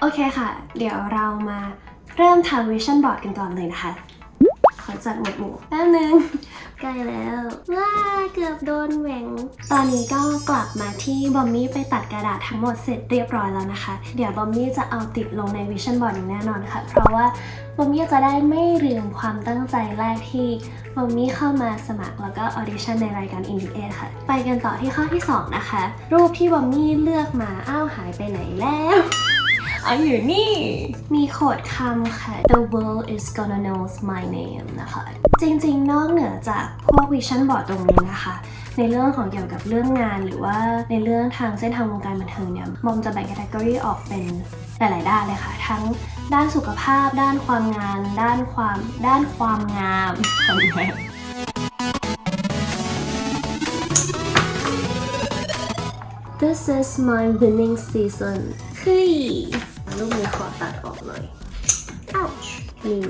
โอเคค่ะ เดี๋ยวเรามาเริ่มทำวิชั่นบอร์ดกันก่อนเลยนะคะ ขอจัดหมวดหมู่แป๊บนึง ใกล้แล้ว ว้า เกือบโดนแหวง ตอนนี้ก็กลับมาที่บอมมี่ไปตัดกระดาษทั้งหมดเสร็จเรียบร้อยแล้วนะคะ เดี๋ยวบอมมี่จะเอาติดลงในวิชั่นบอร์ดอย่างแน่นอนค่ะ เพราะว่าบอมมี่จะได้ไม่ลืมความตั้งใจแรกที่บอมมี่เข้ามาสมัครแล้วก็ออดิชั่นในรายการ Indie 8ค่ะ ไปกันต่อที่ข้อที่ 2 นะคะ รูปที่บอมมี่เลือกมาอ้าวหายไปไหนแล้ว อ๋ออยู่นี่ มีโคดคำค่ะ The world is gonna know my name นะคะ จริงๆ นอกเหนือจากพวกวิชั่นบอร์ดตรงนี้นะคะ ในเรื่องของเกี่ยวกับเรื่องงาน หรือว่าในเรื่องทางเส้นทางวงการบันเทิงเนี่ย มอมจะแบ่งแคตตากรีออกเป็นหลาย ๆ ด้านเลยค่ะ ทั้งด้านสุขภาพ ด้านความงาน ด้านความ ด้านความงามความงาม This is my winning season เฮ้ยลูกนี้ขอตัดออกหน่อย ouch นี่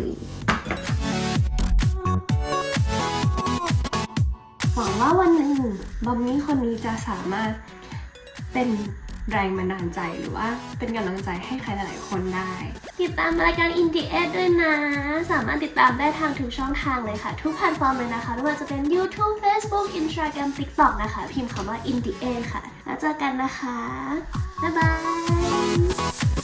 หวังว่าวันหนึ่งบอมมี่คนนี้จะสามารถเป็นแรงบันดาลใจหรือว่าเป็นกำลังใจให้ใครหลาย ๆ คนได้ ติดตามรายการ Indie Ed ด้วยนะ สามารถติดตามได้ทางทุกช่องทางเลยค่ะ ทุกแพลตฟอร์มเลยนะคะไม่ว่าจะเป็น YouTube Facebook Instagram TikTok นะคะ พิมพ์คำว่า Indie Ed ค่ะ แล้วเจอกันนะคะ บ๊ายบาย